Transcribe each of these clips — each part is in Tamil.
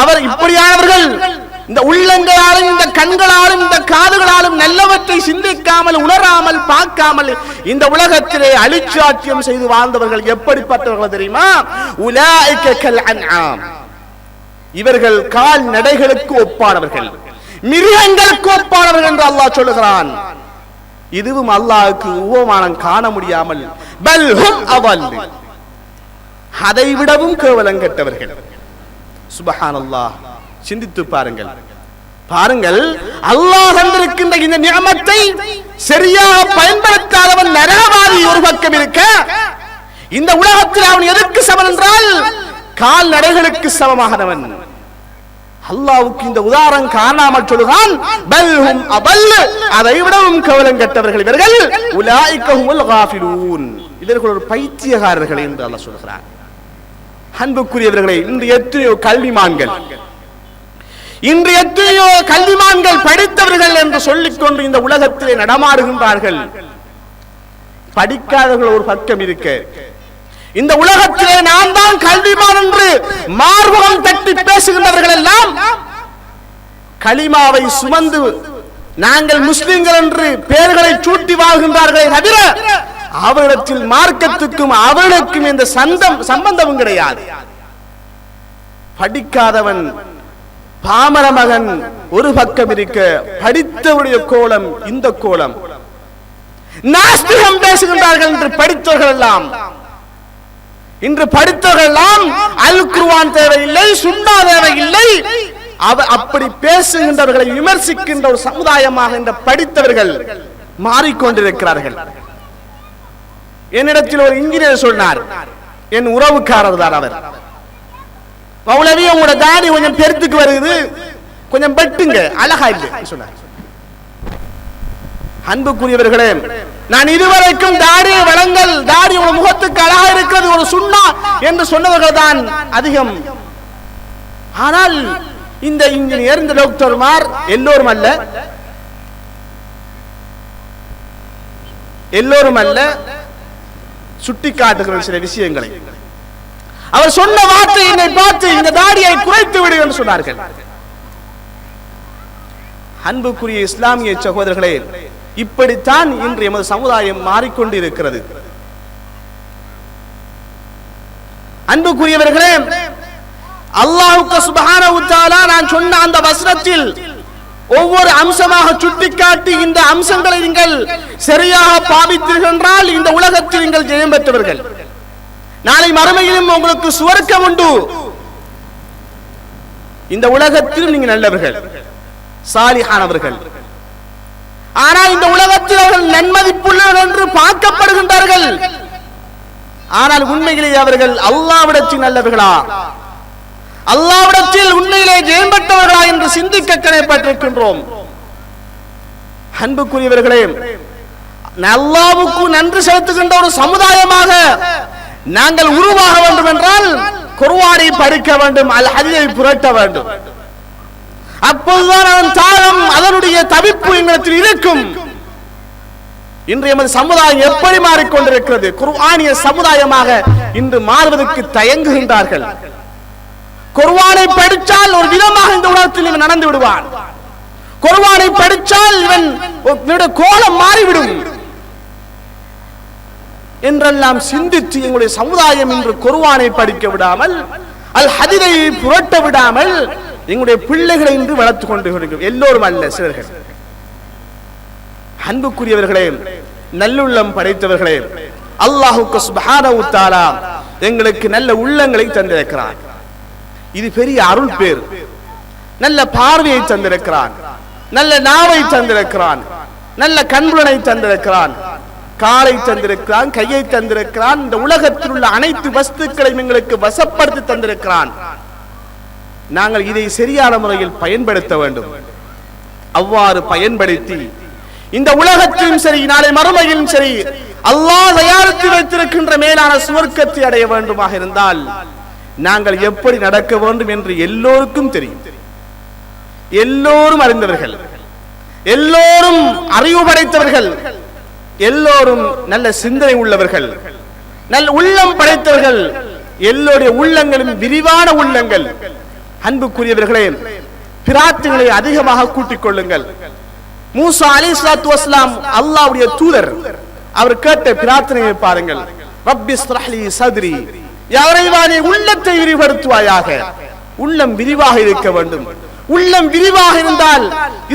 அவர் இப்படியானவர்கள். இந்த உள்ளங்களாலும் இந்த கண்களாலும் இந்த காதுகளாலும் நல்லவற்றை சிந்திக்காமல் உணராமல் பார்க்காமல் இந்த உலகத்திலே அழிச்சாட்சியம் செய்து வாழ்ந்தவர்கள் எப்படிப்பட்டவர்கள் தெரியுமா? இவர்கள் கால் நடைகளுக்கு ஒப்பானவர்கள். மிருகங்களுக்கு ஒப்பானவர்கள் என்று அல்லாஹ் சொல்லுகிறான். இதுவும் அல்லாஹுக்கு உபமானம் காண முடியாமல் பல் அவல். அதை விடவும் கேவலம் கெட்டவர்கள். சுபஹானல்லாஹ் சிந்தித்து பாருங்கள். பாருங்கள் அல்லாஹ் தந்திருக்கின்ற இந்த நியமத்தை சரியாக பயன்படுத்தாதவன் நரகவாதி ஒரு பக்கம் இருக்க இந்த உலகத்தில் அவன் எதற்கு சமன் என்றால் கால்நடைகளுக்கு சமமானவன். அல்லாவுக்கு இந்த உதாரணம் காணாமல் சொல்லுகிறான் பல்ஹும் அபல் அதை விடவும் கவலம் கட்டவர்கள் இவர்கள் உலாய்க்கஹுமுல் காஃபிலூன் இவர்கள் ஒரு பைத்தியகாரர்கள் என்று அல்லாஹ் சொல்கிறான். அன்புக்குரியவர்களே இன்று எத்தனையோ கல்விமான்கள் இன்று எத்தனையோ கல்விமான்கள் படித்தவர்கள் என்று சொல்லிக்கொண்டு இந்த உலகத்திலே நடமாடுகின்றார்கள். படிக்காதவர்கள் ஒரு பக்கம் இருக்க. இந்த உலகத்திலே நான் தான் கல்விமான் என்று மார்பகம் தட்டி பேசுகின்றவர்கள் எல்லாம் களிமாவை சுமந்து நாங்கள் முஸ்லிம்கள் என்று பெயர்களை சூட்டி வாழ்கின்றார்களே தவிர அவரிடத்தில் மார்க்கத்துக்கும் அவனுக்கும் இந்த சந்தம் சம்பந்தமும் கிடையாது. படிக்காதவன் பாமர மகன் ஒரு பக்கம் இருக்க படித்தவருடைய கோலம் இந்த கோலம். நாஸ்திகம் பேசுகின்றார்கள் என்று படித்தவர்கள் எல்லாம் இன்று படித்தவர்கள் எல்லாம் அல் குருவான் தேவையில்லை சுன்னா தேவையில்லை. அவ அப்படி பேசுகின்றவர்களை விமர்சிக்கின்ற ஒரு சமுதாயமாக இந்த படித்தவர்கள் மாறிக்கொண்டிருக்கிறார்கள். என்னிடத்தில் ஒரு இன்ஜினியர் சொன்னார் என் உறவுக்காரர் தான் அவர். மௌலவி உங்களோட தாடி கொஞ்சம் பெருத்துக்கு வருது. கொஞ்சம் வெட்டுங்க. அழகா இல்லை. சொன்னார். அன்புக்குரியவர்களே நான் இதுவரைக்கும் தாடியை வளங்கள் தாடி உங்க முகத்துக்கு அழகா இருக்கிறது ஒரு சுண்ணா என்று சொன்னவர்கள் தான் அதிகம். ஆனால் இந்த இன்ஜினியர் இந்த டாக்டர்மார் எல்லோரும் அல்ல. எல்லோரும் அல்ல. சுட்டி காட்டுகிற சில விஷயங்களை. அவர் சொன்ன வார்த்தை என்னை பார்த்து இந்த தாடியை குறைத்து விடு என்று சொன்னார்கள். அன்புக்குரிய இஸ்லாமிய சகோதரர்களே இப்படித்தான் இன்று எமது சமுதாயம் மாறிக்கொண்டு இருக்கிறது அன்புக்குரியவர்களே அல்லாஹுக்கு சுபஹானஹு தஆலா நான் சொன்ன அந்த வசனத்தில் ஒவ்வொரு அம்சமாக சுட்டிக்காட்டி இந்த அம்சங்களை நீங்கள் சரியாக பாவித்தீர்கள் இந்த உலகத்தில் நீங்கள் ஜெயம் பெற்றவர்கள். நாளை மறுமையிலும் உங்களுக்கு சுவர்க்கம் உண்டு. இந்த உலகத்தில் நீங்க நல்லவர்கள் சாலிஹானவர்கள். ஆனால் இந்த உலகத்தில் அவர்கள் நன்மதிப்புள்ளவர்கள் என்று பார்க்கப்படுகின்றார்கள். ஆனால் உண்மையிலேயே அவர்கள் அல்லாவிடத்தில் நல்லவர்களா? அல்லாவிடத்தில் உண்மையிலே ஜெயம்பட்டவர்களா என்று சிந்திக்க கடமைப்பட்டிருக்கின்றோம் அன்புக்குரியவர்களே அல்லாவுக்கு நன்றி செலுத்துகின்ற ஒரு சமுதாயமாக நாங்கள் உருவாக வேண்டும் என்றால் குர்ஆனை படிக்க வேண்டும் அல் ஹதீஸை புரட்ட வேண்டும். அப்போதுதான் அதன் தாளம் அதனுடைய தவிப்பு எங்களிடத்தில் இருக்கும். இன்று எமது சமுதாயம் எப்படி மாறிக்கொண்டிருக்கிறது? குர்ஆனிய சமுதாயமாக இன்று மாறுவதற்கு தயங்குகின்றார்கள். குர்வானை படித்தால் ஒரு விதமாக இந்த உலகத்தில் இவன் நடந்து விடுவான். குர்வானை படித்தால் இவன் கோலம் மாறிவிடும். என்றெல்லாம் சிந்தித்து எங்களுடைய சமுதாயம் இன்று குர்ஆனை படிக்க விடாமல் அல் ஹதிரை புரட்ட விடாமல் எங்களுடைய பிள்ளைகளை இன்று வளர்த்துக் கொண்டு எல்லோரும் அல்ல சிலர்கள். அன்புக்குரியவர்களே நல்லுள்ளம் படைத்தவர்களே அல்லாஹுக்கு சுப்ஹானஹு தஆலா எங்களுக்கு நல்ல உள்ளங்களை தந்திருக்கிறான் இது பெரிய அருள் பேர். நல்ல பார்வையை தந்திருக்கிறான். நல்ல நாவை தந்திருக்கிறான். நல்ல கண்புலனை தந்திருக்கிறான். காலை தந்திருக்கிறான் கையை தந்திருக்கிறான். இந்த உலகத்தில் உள்ள அனைத்து வஸ்துக்களையும் எங்களுக்கு வசப்படுத்தி தந்திருக்கிறான். நாங்கள் இதை சரியான முறையில் பயன்படுத்த வேண்டும். அவ்வாறு பயன்படுத்தி இந்த உலகத்திலும் சரி நாளை மறுமையிலும் சரி அல்லாஹ் தயாரித்து வைத்திருக்கின்ற மேலான சுவர்க்கத்தை அடைய வேண்டுமாக இருந்தால் நாங்கள் எப்படி நடக்க வேண்டும் என்று எல்லோருக்கும் தெரியும். எல்லோரும் அறிந்தவர்கள். எல்லோரும் அறிவு படைத்தவர்கள் எல்லோரும் நல்ல சிந்தனை உள்ளவர்கள். நல்ல உள்ளம் படைத்தவர்கள். எல்லோருடைய உள்ளங்களும் விரிவான உள்ளங்கள். அன்புக்குரியவர்களே பிரார்த்தனைகளை அதிகமாக கூட்டிக் கொள்ளுங்கள். மூசா அலி சலாத்து வஸ்லாம் அல்லாவுடைய தூதர். அவர் கேட்ட பிரார்த்தனையை பாருங்கள். ரப்பி சத்ரி. யாரைவானே உள்ளத்தை விரிவடுத்துவாயாக உள்ளம் விரிவாக இருக்க வேண்டும். உள்ளம் விரிவாக இருந்தால்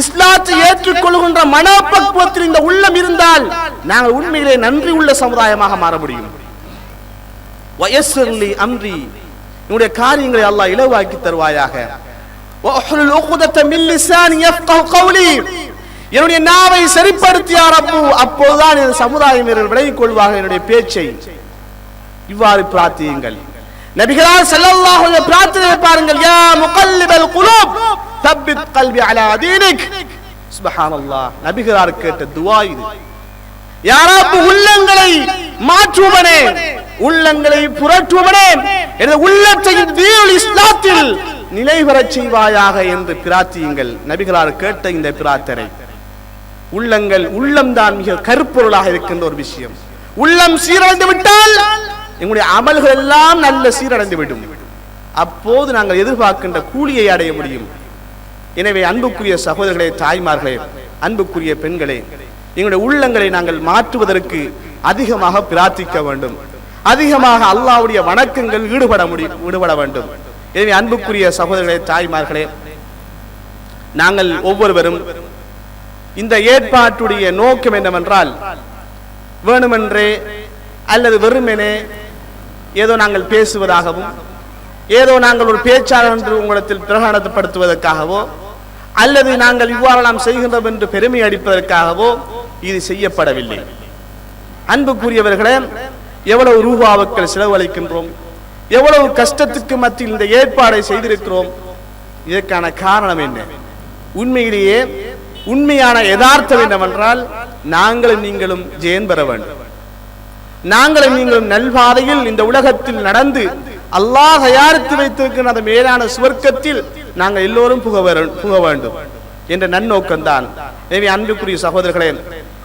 இஸ்லாத்தை ஏற்றுக்கொள்கின்ற மனப்பக்குவத்தில் இந்த உள்ளம் இருந்தால் நாங்கள் உண்மையிலே நன்றி உள்ள சமுதாயமாக மாற முடியும். வயசுலி அம்ரி என்னுடைய காரியங்களை அல்லாஹ் இலவாக்கி தருவாயாக. என்னுடைய நாவை சரிப்படுத்தியார் அப்பு அப்போதுதான் இந்த சமுதாயம் விலகிக் கொள்வார்கள் என்னுடைய பேச்சை. இவ்வாறு பிரார்த்தியுங்கள். நபிகளார் ஸல்லல்லாஹு அலைஹி பிரார்த்தனை பாருங்கள். யா முகல்லிபல் குலூப் தப்பித் கல்வி அலா தீனிக். சுப்ஹானல்லாஹ் நபிகளார் கேட்ட துஆ இது. யாராப்பு உள்ளங்களை மாற்றுவனே. உள்ளங்களை புரட்டுவனே. எனது உள்ளத்தை தீனுல் இஸ்லாத்தில் நிலை செய்வாயாக என்று பிரார்த்தியுங்கள். நபிகளார் கேட்ட இந்த பிரார்த்தனை. உள்ளங்கள் உள்ளம்தான் மிக கருப்பொருளாக இருக்கின்ற ஒரு விஷயம். உள்ளம் சீரழிந்து விட்டால் எங்களுடைய அமல்கள் எல்லாம் நல்ல சீரடைந்து விடும் அப்போது நாங்கள் எதிர்பார்க்கின்ற கூலியை அடைய முடியும். எனவே அன்புக்குரிய சகோதரர்களே தாய்மார்களே அன்புக்குரிய பெண்களே எங்களுடைய உள்ளங்களை நாங்கள் மாற்றுவதற்கு அதிகமாக பிரார்த்திக்க வேண்டும். அதிகமாக அல்லாவுடைய வணக்கங்கள் ஈடுபட முடியும் ஈடுபட வேண்டும். எனவே அன்புக்குரிய சகோதரர்களே தாய்மார்களே நாங்கள் ஒவ்வொருவரும் இந்த ஏற்பாட்டுடைய நோக்கம் என்னவென்றால் வேணுமென்றே அல்லது வெறுமெனே ஏதோ நாங்கள் பேசுவதாகவும் ஏதோ நாங்கள் ஒரு பேச்சாளர் என்று உங்களிடத்தில் பிரகடனப்படுத்துவதற்காகவோ அல்லது நாங்கள் இவ்வாறு நாம் செய்கின்றோம் என்று பெருமை அடிப்பதற்காகவோ இது செய்யப்படவில்லை. அன்புக்குரியவர்களே எவ்வளவு ரூபாவுக்கள் செலவழிக்கின்றோம் எவ்வளவு கஷ்டத்துக்கு மத்தியில் இந்த ஏற்பாடை செய்திருக்கிறோம் இதற்கான காரணம் என்ன? உண்மையிலேயே உண்மையான யதார்த்தம் என்னவென்றால் நாங்களும் நீங்களும் ஜெயன் பெற வேண்டும். நாங்களும் நீங்களும் நல்பாதையில் இந்த உலகத்தில் நடந்து அல்லாஹ் தயாரித்து வைத்திருக்கிற அந்த மேலான சுவர்க்கத்தில் நாங்கள் எல்லோரும் புக புக வேண்டும் என்ற நன்னோக்கம்தான். எனவே அன்புக்குரிய சகோதரர்களே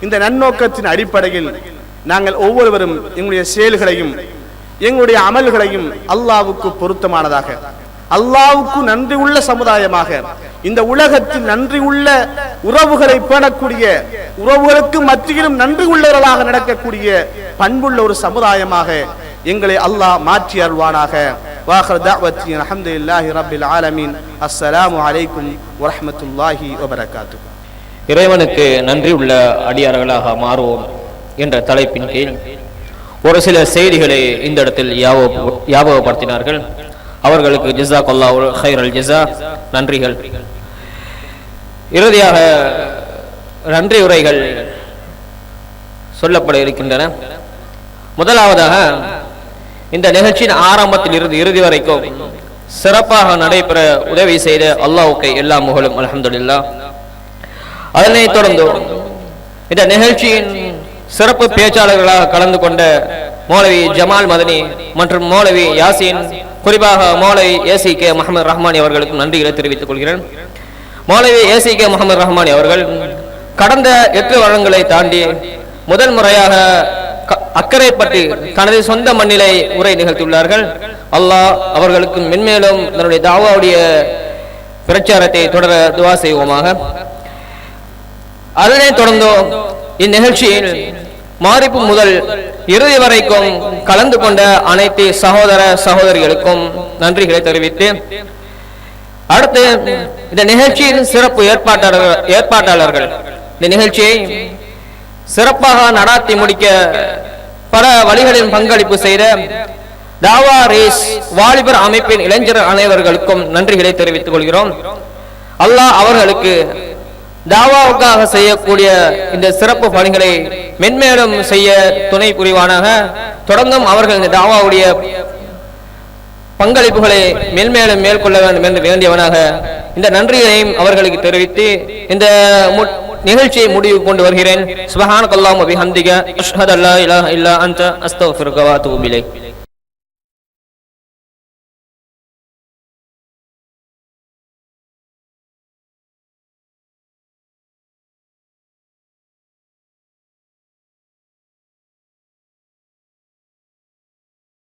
இந்த நன்னோக்கத்தின் அடிப்படையில் நாங்கள் ஒவ்வொருவரும் எங்களுடைய செயல்களையும் எங்களுடைய அமல்களையும் அல்லாவுக்கு பொருத்தமானதாக அல்லாவுக்கு நன்றி உள்ள சமுதாயமாக இந்த உலகத்தில் நன்றி உள்ள உறவுகளை பேணக்கூடிய உறவுகளுக்கு மத்தியிலும் நன்றி உள்ளவர்களாக நடக்கக்கூடிய பண்புள்ள ஒரு சமுதாயமாக எங்களை அல்லாஹ் மாற்றி அருள்வானாக. வாஹர் தாவத்தி அல்ஹம்துலில்லாஹி ரப்பில் ஆலமீன். அஸ்ஸலாமு அலைக்கும் வரஹ்மத்துல்லாஹி வபரகாத்துஹு. இறைவனுக்கு நன்றி உள்ள அடியார்களாக மாறுவோம் என்ற தலைப்பின் கீழ் ஒரு சில செய்திகளை இந்த இடத்தில் யாபக- ஞாபகப்படுத்தினார்கள் அவர்களுக்கு ஜிசா கொல்லா ஹைரல் ஜிசா நன்றிகள். இறுதியாக நன்றி உரைகள் சொல்லப்பட இருக்கின்றன. முதலாவதாக இந்த நிகழ்ச்சியின் ஆரம்பத்தில் இருந்து இறுதி வரைக்கும் சிறப்பாக நடைபெற உதவி செய்த அல்லாவுக்கு எல்லா முகலும் அலமதுல்லா அதனைத் தொடர்ந்து இந்த நிகழ்ச்சியின் சிறப்பு பேச்சாளர்களாக கலந்து கொண்ட மௌலவி ஜமால் மதனி மற்றும் மௌலவி யாசின் குறிப்பாக Maulvi A C K Muhammad Rahmani அவர்களுக்கு நன்றிகளை தெரிவித்துக் கொள்கிறேன். மாணவி ஏசி கே முகமது ரஹ்மானி அவர்கள் கடந்த எட்டு வருடங்களை தாண்டி முதல் முறையாக அக்கறை பற்றி தனது சொந்த மண்ணிலை உரை நிகழ்த்தியுள்ளார்கள். அல்லாஹ் அவர்களுக்கு மென்மேலும் தன்னுடைய தாவாவுடைய பிரச்சாரத்தை தொடர துவா செய்வோமாக. அதனைத் தொடர்ந்தோ இந்நிகழ்ச்சியில் மாரிப்பு முதல் இறுதி வரைக்கும் கலந்து கொண்ட அனைத்து சகோதர சகோதரிகளுக்கும் நன்றிகளை தெரிவித்து அடுத்து இந்த நிகழ்ச்சியின் சிறப்பு ஏற்பாட்டாளர்கள் ஏற்பாட்டாளர்கள். இந்த நிகழ்ச்சியை சிறப்பாக நடாத்தி முடிக்க பல வழிகளின் பங்களிப்பு செய்த தாவா ரேஸ் வாலிபர் அமைப்பின் இளைஞர் அனைவர்களுக்கும் நன்றிகளை தெரிவித்துக் கொள்கிறோம். அல்லாஹ் அவர்களுக்கு தாவாவுக்காக செய்யக்கூடிய இந்த சிறப்பு பணிகளை மென்மேலும் செய்ய துணை புரிவானாக. தொடர்ந்தும் அவர்கள் இந்த தாவாவுடைய பங்களிப்புகளை மேல்மேலும் மேற்கொள்ள வேண்டும் என்று வேண்டியவனாக இந்த நன்றியையும் அவர்களுக்கு தெரிவித்து இந்த மு- நிகழ்ச்சியை முடிவு கொண்டு வருகிறேன். சுபஹான் கல்லாம் அபிஹந்திக அஷ்ஹது அல்லா இலாஹ இல்லா அந்த அஸ்தோ வ